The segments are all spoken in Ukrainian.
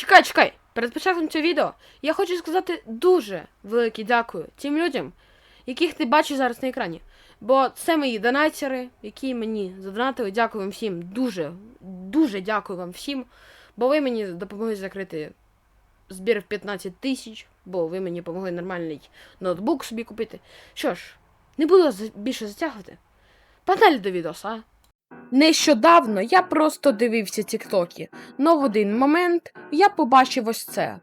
Чекай, чекай. Перед початком цього відео я хочу сказати дуже велике дякую тим людям, яких ти бачиш зараз на екрані. Бо це мої донатери, які мені задонатили. Дякую вам всім. Дуже, дуже дякую вам всім. Бо ви мені допомогли закрити збір в 15 тисяч, бо ви мені допомогли нормальний ноутбук собі купити. Що ж, не буду більше затягувати. Погнали до відоса, а? Нещодавно я просто дивився тіктоки, но в один момент я побачив ось це.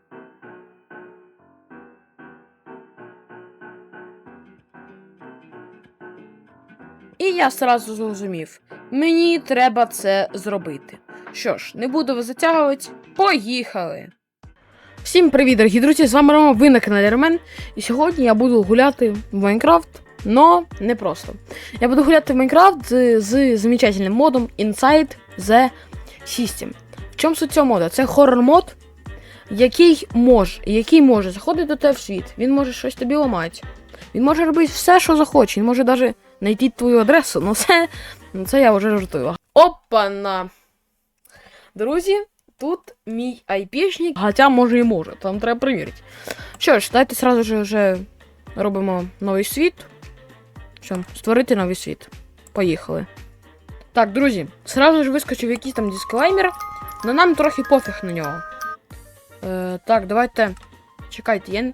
І я сразу зрозумів, мені треба це зробити. Що ж, не буду вас затягувати, поїхали! Всім привіт, дорогі друзі! З вами Рома, ви на каналі Ромен. І сьогодні я буду гуляти в Майнкрафт, но не просто. Я буду гуляти в Майнкрафт з, з замечательним модом Inside the System. В чому суть цього мода? Це хоррор мод, який може, який може заходити до тебе в світ. Він може щось тобі ламати. Він може робити все, що захоче. Він може навіть знайти твою адресу. Ну це, ну це я вже жартую. Опа-на! Друзі, тут мій айпішник, хоча може і може, там треба перевірити. Що ж, давайте сразу же вже робимо новий світ. Все, створити новий світ. Поїхали. Так, друзі, сразу ж вискочив якийсь там дисклеймер, але нам трохи пофіг на нього. Е, так, давайте. Чекайте, я.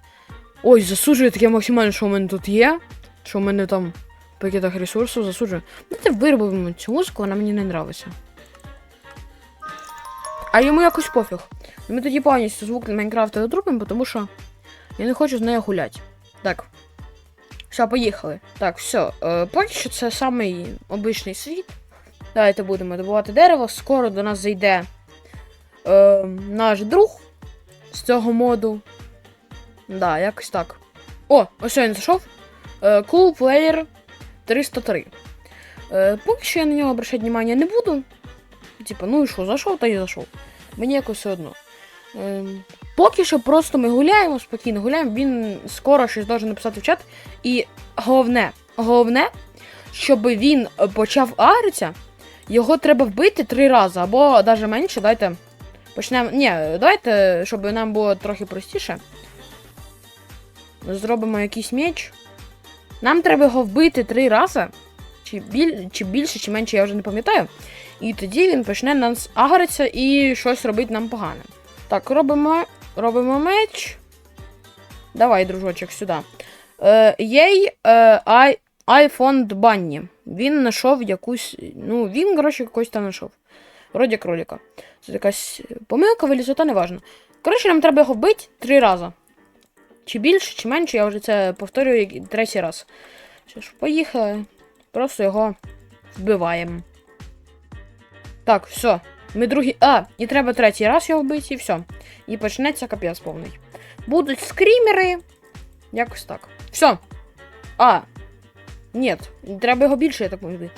Ой, засуджую таке максимально, що в мене тут є. Що в мене там в пакетах ресурсів засуджую. Давайте виробимо цю музику, вона мені не нравиться. А йому якось пофіг. Ми тоді повністю звук Майнкрафта отрубимо, тому що я не хочу з нею гуляти. Так. Все, поїхали. Так, все. Е, поки що це самий обичний світ. Давайте будемо добувати дерево. Скоро до нас зайде е, наш друг з цього моду. Да, якось так. О, ось він зайшов. Е, cool Player 303. Е, поки що я на нього обращати внимання не буду. Типа, ну і що, зайшов, та й зайшов. Мені якось все одно. Ем, поки що просто ми гуляємо, спокійно гуляємо. Він скоро щось може написати в чат. І головне, головне, щоб він почав агритися, його треба вбити три рази, або навіть менше. Давайте почнемо. Ні, давайте, щоб нам було трохи простіше. Зробимо якийсь меч. Нам треба його вбити три рази. Чи, біль... чи більше, чи менше, я вже не пам'ятаю. І тоді він почне нас агритися і щось робити нам погане. Так, робимо, робимо меч. Давай, дружочок, сюди. Е, Єй е, iPhone Bunny. Він знайшов якусь. Ну, він, коротше, якось там знайшов. Вроді кролика. Це якась помилка, вилізота, неважно. Коротше, нам треба його вбити три рази. Чи більше, чи менше, я вже це повторюю третій раз. Що ж, поїхали. Просто його вбиваємо. Так, все. Ми другі. А, і треба третій раз його вбити, і все. І почнеться капець повний. Будуть скрімери. Якось так. Все. А. Ні, треба його більше, я так можу.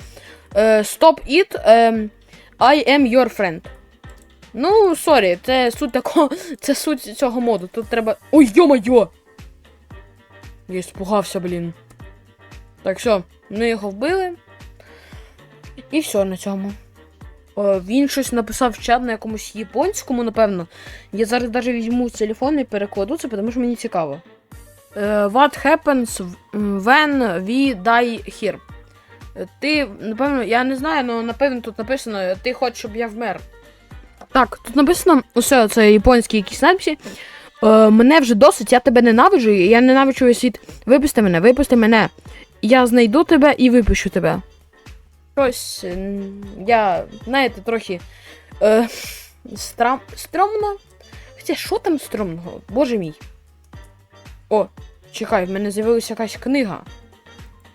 Е, Stop it. ем, I am your friend. Ну, сорі, це суть такого. Це суть цього моду. Тут треба. Ой, йо-моє! Я спугався, блін. Так, все, ми його вбили. І все на цьому. О, він щось написав чат на якомусь японському, напевно. Я зараз навіть візьму телефон і перекладу це, тому що мені цікаво. Е, What happens when we die here? Е, Ти, напевно, я не знаю, але напевно тут написано, ти хочеш, щоб я вмер. Так, тут написано усе це японські якісь надписи. Е, мене вже досить, я тебе ненавиджу, я ненавиджу світ. Випусти мене, випусти мене. Я знайду тебе і випущу тебе. Щось. Я, знаєте, трохи. Е, страм, стромно. Хоча що там стромного? Боже мій. О, чекай, в мене з'явилася якась книга.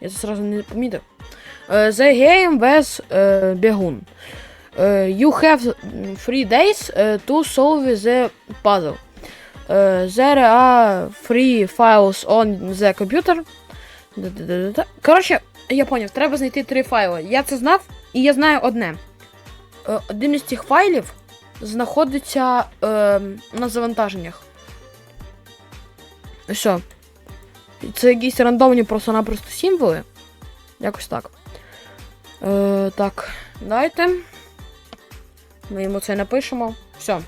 Я це зразу не помітив. Е, The game with е, Бігун. Е, you have three days to solve the puzzle. Е, there are three files on the computer. Коротше, я поняв, треба знайти три файли. Я це знав, і я знаю одне. Е, Один із цих файлів знаходиться е, на завантаженнях. Все. Це якісь рандомні просто-напросто символи. Якось так. Е, так, давайте. Ми йому це напишемо. Все.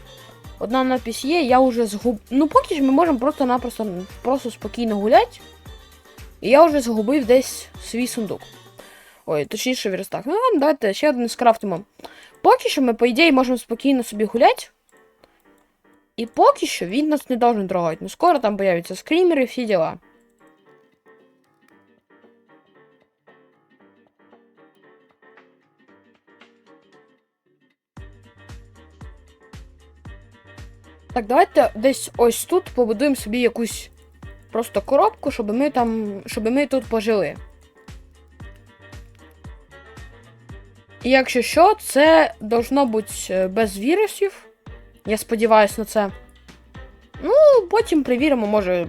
одна надпись є, я вже згуб. Ну, поки що ми можемо просто-напросто просто спокійно гуляти. І я вже згубив десь свій сундук. Ой, точніше верстак. Ну ладно, давайте ще один скрафтимо. Поки що ми, по ідеї, можемо спокійно собі гуляти. І поки що він нас не должен трогати. Ну скоро там появляться скрімери і всі діла. Так, давайте десь ось тут побудуємо собі якусь просто коробку, щоб ми там. щоб ми тут пожили. І якщо що, це должно бути е, без вірусів. Я сподіваюся на це. Ну, потім перевіримо, може,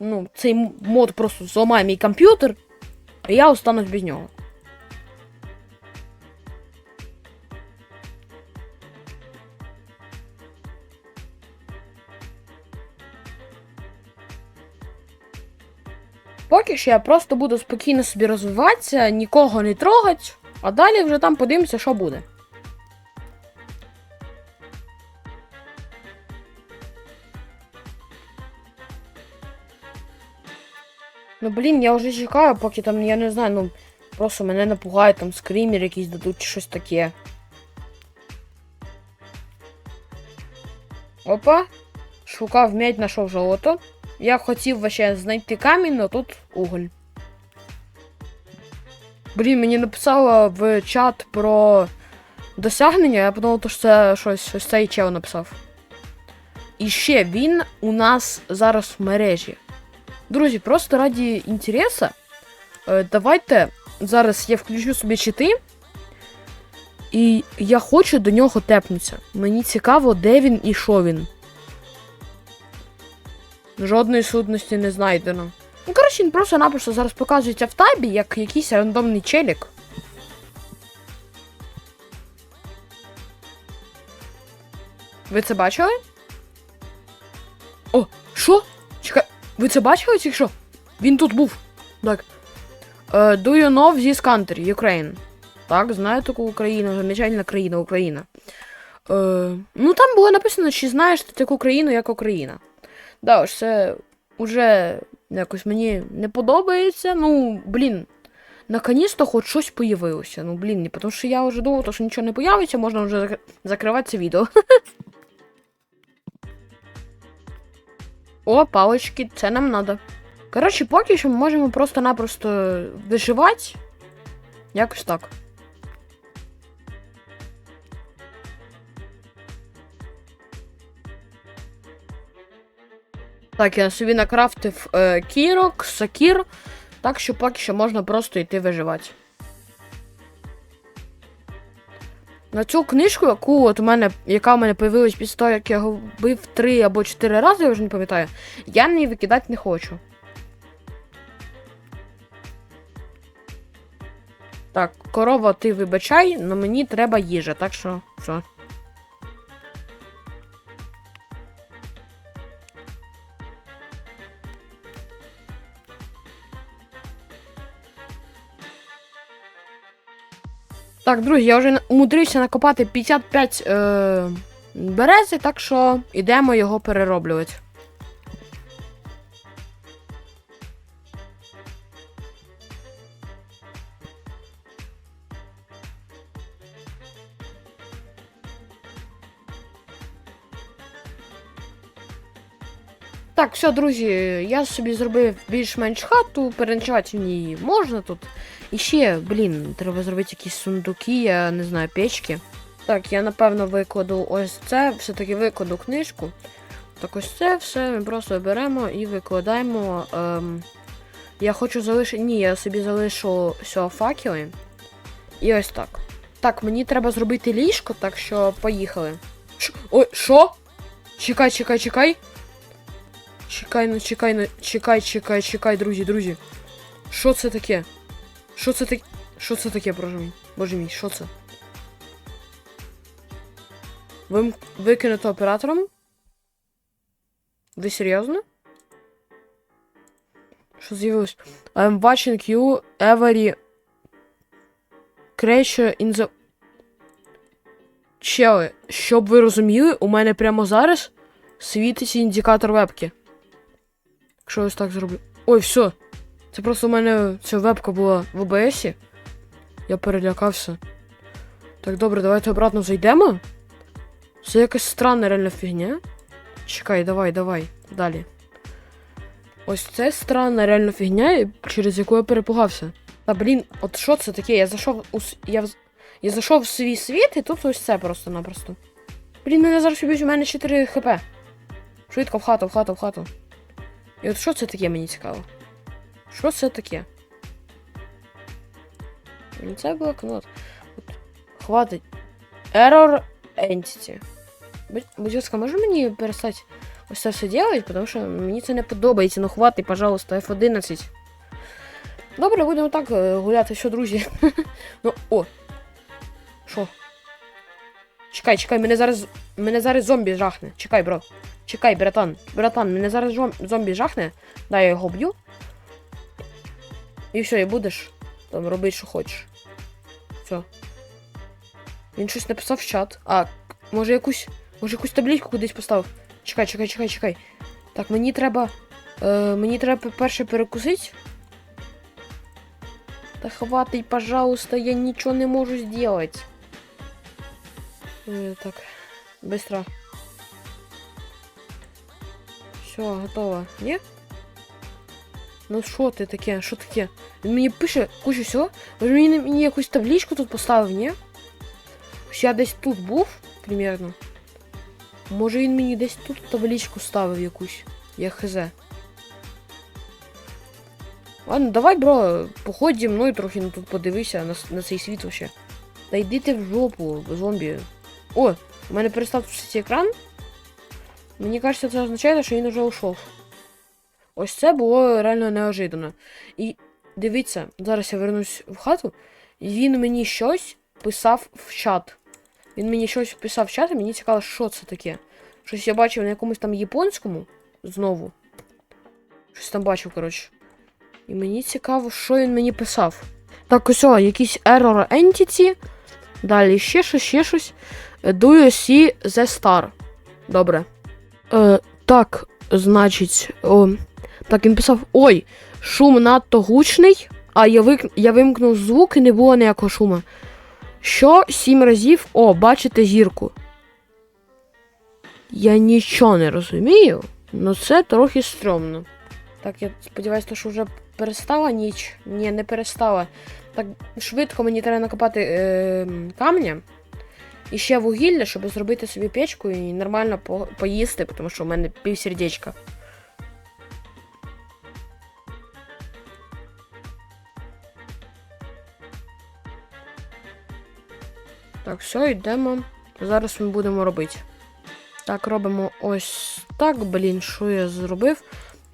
ну, цей мод просто зламає мій комп'ютер, і я останусь без нього. Поки що я просто буду спокійно собі розвиватися, нікого не трогати, а далі вже там подивимося, що буде. Ну блін, я вже чекаю, поки там, я не знаю, ну просто мене напугають, там скрімер якийсь дадуть чи щось таке. Опа. Шукав медь, знайшов золото. Я хотів вообще знайти камінь, але тут уголь. Блін, мені написала в чат про досягнення, я подумав, що це щось ось цей чел написав. І ще він у нас зараз в мережі. Друзі, просто раді інтереса. е, Давайте зараз я включу собі чити. І я хочу до нього тепнутися. Мені цікаво, де він і що він. Жодної сутності не знайдено. Ну, коротше, він просто-напросто зараз показується в табі, як якийсь рандомний челік. Ви це бачили? О, що? Чекай, ви це бачили чи що? Він тут був. Так. Uh, do you know this country, Ukraine? Так, знаю таку Україну, замечательна країна, Україна. Uh, ну там було написано, чи знаєш ти таку країну, як Україна. Да, ось це уже якось мені не подобається. Ну, блін. Наконец-то хоч щось появилося. Ну, блін, не тому що я вже думав, що нічого не появиться, можна вже зак- закривати це відео. О, палочки, це нам надо. Коротше, поки що ми можемо просто-напросто виживати. Якось так. Так, я собі накрафтив е, кірок, сакір, так що поки що можна просто йти виживати. На цю книжку, яку от у мене, яка у мене появилась після того, як я вбив три або чотири рази, я вже не пам'ятаю, я її викидати не хочу. Так, корова, ти вибачай, але мені треба їжа, так що все. Так, друзі, я вже умудрився накопати 55 е, берези, так що йдемо його перероблювати. Все, друзі, я собі зробив більш-менш хату, переночувати в ній можна тут. І ще, блін, треба зробити якісь сундуки, я не знаю, печки. Так, я напевно викладу ось це, все-таки викладу книжку. Так ось це все ми просто беремо і викладаємо. Ем, я хочу залишити. Ні, я собі залишу все факели. І ось так. Так, мені треба зробити ліжко, так що поїхали. Ш- Ой, що? Чекай, чекай, чекай. Чекай, ну чекай, ну чекай, чекай, чекай, друзі, друзі. Що це таке? Що це таке? Що це таке, боже мій? Боже мій, що це? Ви викинуто оператором? Ви серйозно? Що з'явилось? I'm watching you every creature in the... Чели, щоб ви розуміли, у мене прямо зараз світить індикатор вебки. Якщо ось так зроблю. Ой, все. Це просто у мене ця вебка була в ОБСі. Я перелякався. Так, добре, давайте обратно зайдемо. Це якась странна реальна фігня. Чекай, давай, давай. Далі. Ось це странна реальна фігня, через яку я перепугався. Та блін, от що це таке? Я зайшов у я, я зайшов в свій світ, і тут ось це просто-напросто. Блін, мене зараз уб'ють, у мене 4 хп. Швидко в хату, в хату, в хату. І от що це таке, мені цікаво. Що це таке? Це блокнот. От, хватить. Error Entity. Будь, ласка, може мені перестати ось це все делать, тому що мені це не подобається. Ну хватить, пожалуйста, F11. Добре, будемо так е, гуляти, що, друзі. ну, о. Що? Чекай, чекай, мене зараз. Мене зараз зомбі жахне. Чекай, бро. Чекай, братан. Братан, мене зараз жом- зомбі жахне. Дай я його б'ю. І все, і будеш там робити, що хочеш. Все. Він щось написав в чат. А, може якусь. Може якусь табличку кудись поставив. Чекай, чекай, чекай, чекай. Так, мені треба. Е, мені треба перше перекусити. Да хватит, пожалуйста, я ничего не могу сделать. Э, так, быстро. Все, готово. Ні? Ну що ти таке? Що таке? Він мені пише кучу всього. Може мені, мені якусь табличку тут поставив, ні? Ось я десь тут був, примерно. Може він мені десь тут табличку ставив якусь. Я хз. Ладно, давай, бро, походь зі мною трохи ну, тут подивися на, на цей світ вообще. Та йди ти в жопу, зомбі. О, у мене перестав цей екран. Мені кажеться, це означає, що він уже ушов. Ось це було реально неожиданно. І дивіться, зараз я вернусь в хату, і він мені щось писав в чат. Він мені щось писав в чат, і мені цікаво, що це таке. Щось я бачив на якомусь там японському знову. Щось там бачив, коротше. І мені цікаво, що він мені писав. Так, ось, о, якийсь error entity. Далі ще щось, ще щось. Do you see the star? Добре. Е, так, значить. О, так, він писав: Ой, шум надто гучний, а я, вик... я вимкнув звук і не було ніякого шуму. Що сім разів. О, бачите зірку. Я нічого не розумію, але це трохи стрьомно. Так, я сподіваюся, що вже перестала ніч. Ні, не перестала. Так швидко мені треба накопати е, камня. І ще вугілля, щоб зробити собі печку і нормально по- поїсти, тому що в мене півсердечка. Так, все, йдемо. Зараз ми будемо робити. Так, робимо ось так. Блін, що я зробив?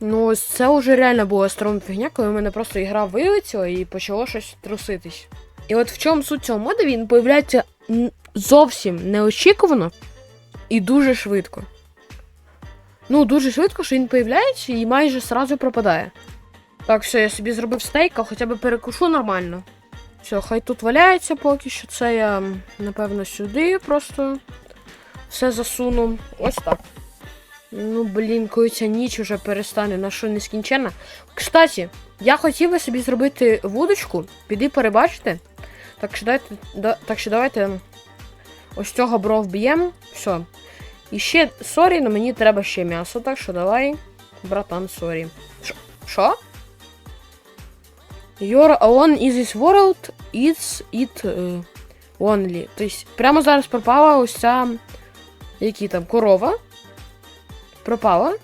Ну, ось це вже реально була стрьомна фігня, коли в мене просто ігра вилетіла і почало щось труситись. І от в чому суть цього моду, він появляється зовсім неочікувано і дуже швидко. Ну, дуже швидко, що він появляється і майже сразу пропадає. Так, все, я собі зробив стейк, а хоча б перекушу нормально. Все, хай тут валяється поки що. Це я, напевно, сюди просто все засуну. Ось так. Ну, блін, коли ця ніч уже перестане, на що нескінченна. Кстати, я хотів би собі зробити вудочку, піди перебачити. Так що давайте, да, так що давайте ось цього бро вб'ємо. Все. І ще сорі, але мені треба ще м'ясо, так що давай, братан, сорі. Що? You're alone in this world, it's it е, only. Тобто, прямо зараз пропала ось ця. Які там корова пропала.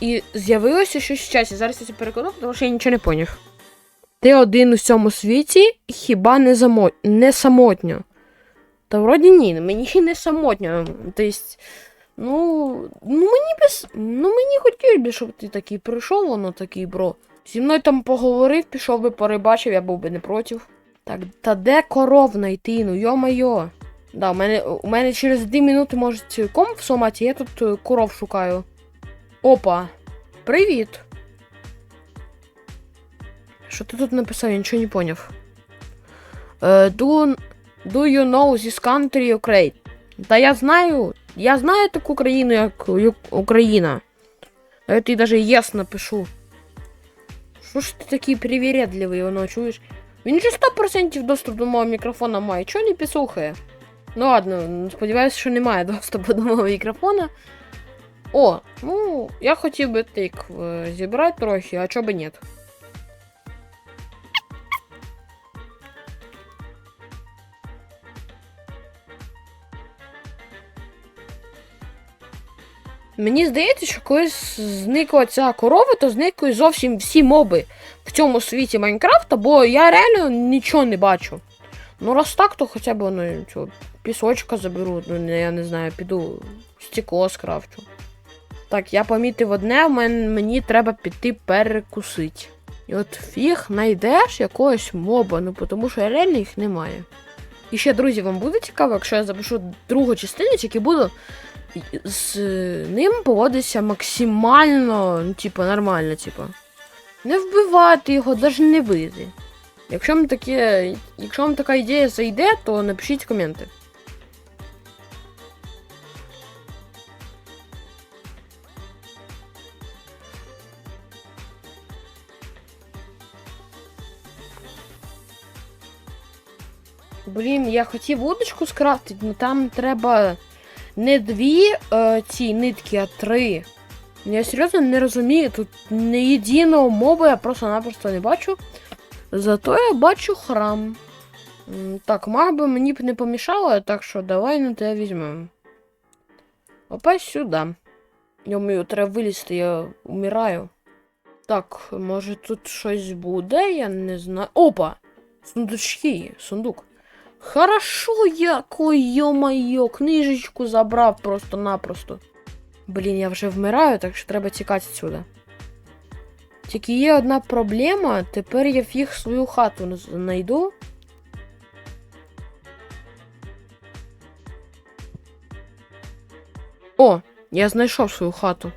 І з'явилося щось в часі. Зараз я це перекладу, тому що я нічого не поняв. Ти один у цьому світі хіба не, замо... не самотньо. Та вроді ні, мені не самотньо. Тобто, ну, ну мені без. Ну мені хотілося б, щоб ти такий прийшов, воно такий, бро. Зі мною там поговорив, пішов би порибачив, я був би не проти. Так, та де коров знайти? Ну йо-майо. Да, у мене, у мене через 2 минути може комп в сломати, я тут е, коров шукаю. Опа. Привіт. Що ти тут написав? Я нічого не поняв. Е, do, do you know this country Ukraine? Та я знаю, я знаю таку країну, як Україна. Я тобі навіть єс напишу. Що ж ти такий привередливий, воно чуєш? Він же 100% доступ до мого мікрофона має. Чого не підслухає? Ну ладно, сподіваюся, що немає доступу до мого мікрофона. О, ну, я хотів би тик е, зібрати трохи, а чого би ні. Мені здається, що коли зникла ця корова, то зникли зовсім всі моби в цьому світі Майнкрафта, бо я реально нічого не бачу. Ну, раз так, то хоча б ну, цього, пісочка заберу, ну я не знаю, піду стекло скрафчу. Так, я помітив одне, мені треба піти перекусити. І от фіг знайдеш якогось моба, ну тому що реально їх немає. І ще, друзі, вам буде цікаво, якщо я запишу другу частину, тільки буду з ним поводитися максимально, ну, типу, нормально, типу. Не вбивати його, навіть не бити. Якщо вам таке, якщо вам така ідея зайде, то напишіть коменти. Блін, я хотів удочку скрафтити, але там треба не дві е, ці нитки, а три. Я серйозно не розумію, тут не єдиного моби я просто-напросто не бачу. Зато я бачу храм. Так, маг би мені б не помішало, так що давай на тебе візьмемо. Опа сюди. Йому треба вилізти, я умираю. Так, може тут щось буде, я не знаю. Опа! Сундучки, сундук. Хорошо, яко, йо-майо, книжечку забрав просто-напросто. Блін, я вже вмираю, так що треба тікати сюди. Тільки є одна проблема, тепер я фіг свою хату знайду. О, я знайшов свою хату.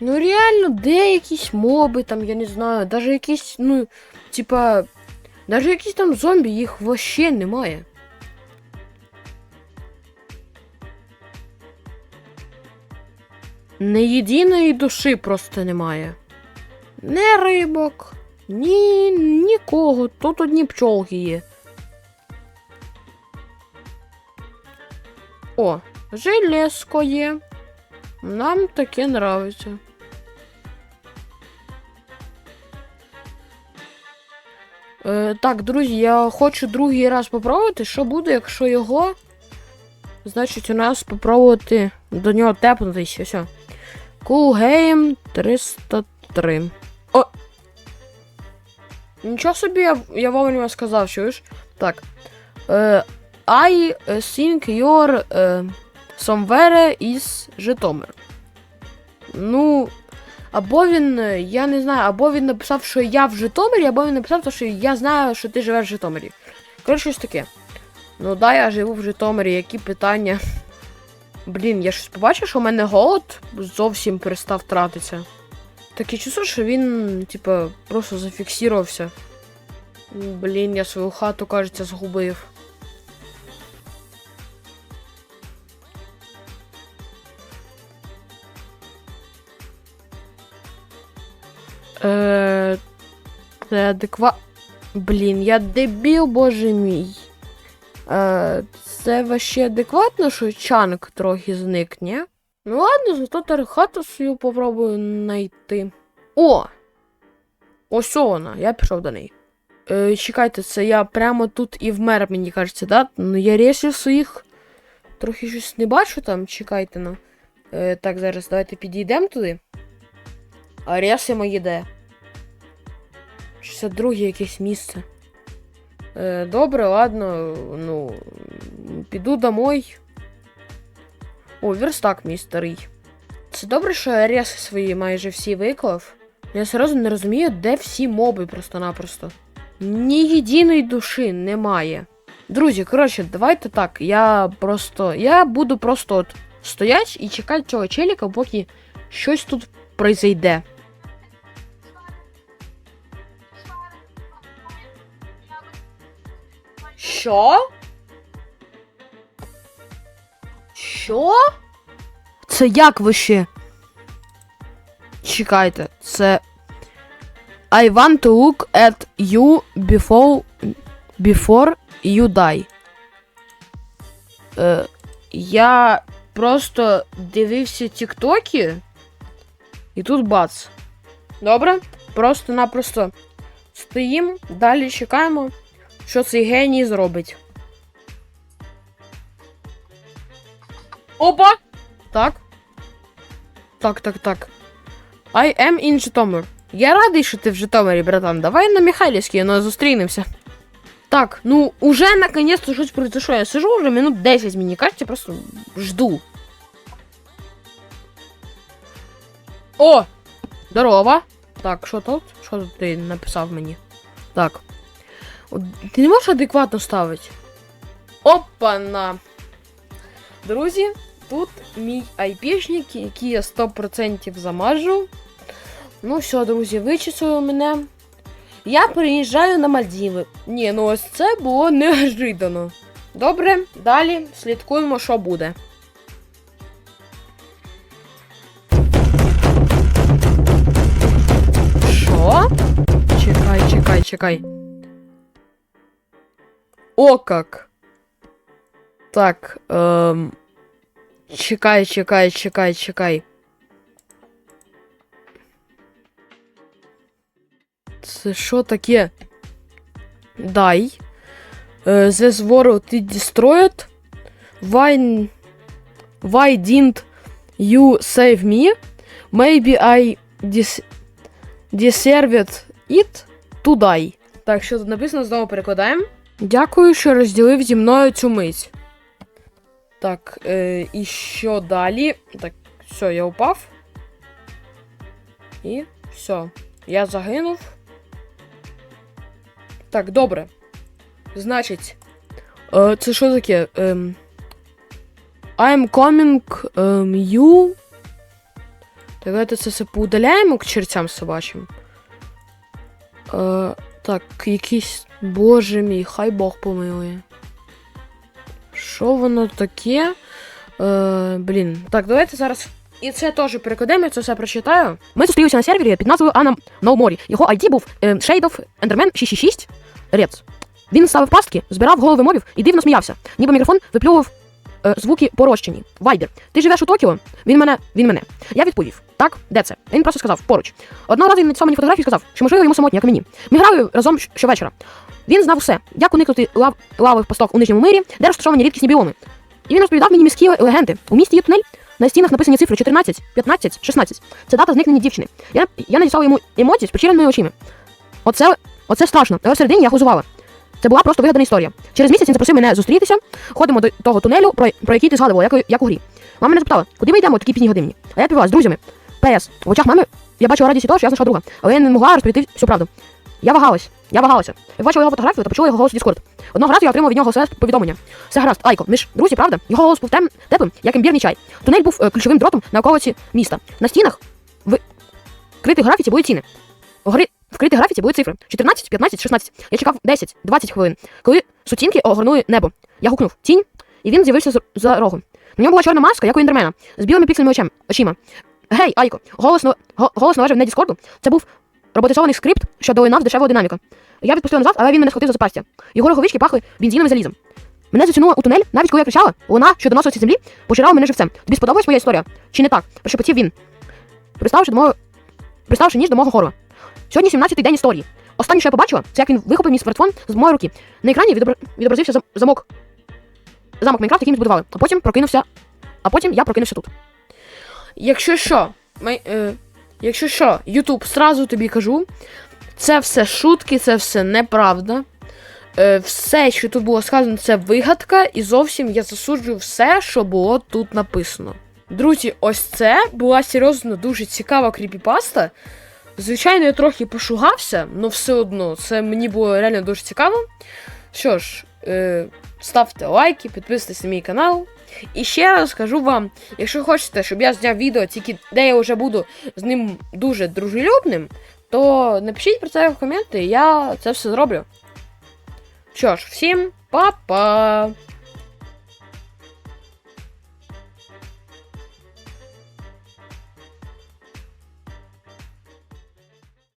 Ну реально, де якісь моби там, я не знаю, навіть якісь, ну, типа, навіть якісь там зомбі, їх вообще немає. Не єдиної душі просто немає. Не рибок, ні нікого. Тут одні пчолки є. О, железко є. Нам таке нравиться. Е, так, друзі, я хочу другий раз попробувати, що буде, якщо його. Значить, у нас попробувати до нього тепнутися. Все. Cool Game 303. О! Нічого собі я, я вовремя сказав, чуєш? Так. Е, I think you're е, somewhere is Житомир. Ну. Або він, е, я не знаю, або він написав, що я в Житомирі, або він написав, що я знаю, що ти живеш в Житомирі. Коротше, щось таке. Ну да, я живу в Житомирі, які питання. Блін, я щось побачив, що у мене голод зовсім перестав тратитися. Таке чувство, що він, типа, просто зафіксувався. Блін, я свою хату, кажеться, згубив. Е, це адеква... Блін, я дебіл, боже мій. Е, це вообще адекватно, що чанк трохи зникне? Ну ладно, зато тепер свою попробую знайти. О! Ось вона, я пішов до неї. Е, чекайте, це я прямо тут і вмер, мені кажеться, да? Ну я ресів своїх. Трохи щось не бачу там, чекайте ну. Е, так, зараз давайте підійдемо туди. А реси мої де? Чи це друге якесь місце? Е, добре, ладно, ну. Піду домой. О, верстак мій старий. Це добре, що я реси свої майже всі виклав. Я серйозно не розумію, де всі моби просто-напросто. Ні єдиної душі немає. Друзі, коротше, давайте так. Я просто. Я буду просто от стоять і чекати цього челіка, поки щось тут произойде. Що? Що? Це як ви ще? Чекайте, це. I want to look at you before, before you die. Е, я просто дивився тіктоки. І тут бац. Добре? Просто-напросто стоїмо, далі чекаємо, що цей геній зробить. Опа! Так. Так, так, так. I am in Житомир. Я радий, що ти в Житомирі, братан. Давай на Михайлівській, ну зустрінемося. Так, ну уже наконец-то щось произошло. Я сижу уже минут 10, мені кажется, просто жду. О! Здорово. Так, що тут? Що тут ти написав мені? Так. Ти не можеш адекватно ставити? Опа-на! Друзі, тут мій айпішник, який я 100% замажу. Ну все, друзі, вичислили мене. Я приїжджаю на Мальдіви. Ні, ну ось це було неожиданно. Добре, далі слідкуємо, що буде. Що? Чекай, чекай, чекай. О как. Так, ем... Чекай, чекай, чекай, чекай. Це що таке? Дай. Uh, this world is destroyed. Why... Why didn't you save me? Maybe I dis... deserved it to die. Так, що тут написано, знову перекладаємо. Дякую, що розділив зі мною цю мить. Так, е, і що далі? Так, все, я упав. І все. Я загинув. Так, добре. Значить. Е, це що таке? Ем, I'm coming um, you. Так, давайте це все поудаляємо к чертям собачим. Е, так, якийсь. Боже мій, хай Бог помилує. Що воно таке? Е, блін. Так, давайте зараз. І це теж перекладемо, я це все прочитаю. Ми зустрілися на сервері під назвою Анна Ноуморі. Його ID був е, Shade of Enderman 666 Рец. Він ставив пастки, збирав голови мобів і дивно сміявся. Ніби мікрофон виплював е, звуки порощені. Вайбер. Ти живеш у Токіо? Він мене. Він мене. Я відповів. Так, де це? Він просто сказав поруч. Одного разу він надіслав мені фотографію і сказав, що можливо йому самотньо, як мені. Ми грали разом щовечора. Він знав усе, як уникнути лав, лавових пасток у нижньому мирі, де розташовані рідкісні біоми. І він розповідав мені міські легенди. У місті є тунель, на стінах написані цифри 14, 15, 16. Це дата зникнення дівчини. Я, я надіслав йому емоції з почереними очима. Оце, оце страшно. Але всередині я глузувала. Це була просто вигадана історія. Через місяць він запросив мене зустрітися. Ходимо до того тунелю, про, про який ти згадував, як, як у грі. Мама мене запитала, куди ми йдемо о такій пізній годині? А я відповіла з друзями. ПС. В очах мами я бачила радість того, що я знайшла друга, але я не могла розповісти всю правду. Я вагалась, я вагалася. Я бачила його фотографію та почула його голос Discord. Одного разу я отримав від нього смс повідомлення. Все гаразд, Айко, ми ж друзі, правда? Його голос був тем, теплим, як імбірний чай. Тунель був е, ключовим дротом на околиці міста. На стінах в критих графіті були ціни. Вгори в критих графіті були цифри 14, 15, 16. Я чекав 10, 20 хвилин. Коли сутінки огорнули небо. Я гукнув тінь, і він з'явився за рогу. На ньому була чорна маска, як у ендермена, з білими піксельними очем, очима. Гей, Айко, голос, голос належав не Діскорду. Це був роботизований скрипт, що долинав з дешевого динаміка. Я відпустила назад, але він мене схватив за запастя. Його роговички пахли бензином і залізом. Мене затягнуло у тунель, навіть коли я кричала, вона, що доносилася землі, пожирала мене живцем. Тобі сподобалась моя історія? Чи не так? Прошепотів він. Приставши до мого. Приставши ніж до мого горла. Сьогодні 17-й день історії. Останнє, що я побачила, це як він вихопив мій смартфон з моєї руки. На екрані відобра- відобразився зам- замок. Замок Майнкрафт, який ми збудували. А потім прокинувся. А потім я прокинувся тут. Якщо що, май, е, якщо що, Ютуб, сразу тобі кажу, це все шутки, це все неправда. Е, все, що тут було сказано, це вигадка, і зовсім я засуджую все, що було тут написано. Друзі, ось це була серйозно дуже цікава кріпіпаста. Звичайно, я трохи пошугався, але все одно це мені було реально дуже цікаво. Що ж, е, ставте лайки, підписуйтесь на мій канал. І ще раз скажу вам, якщо хочете, щоб я зняв відео, тільки де я вже буду з ним дуже дружелюбним, то напишіть про це в коменти, я це все зроблю. Що ж, всім па-па!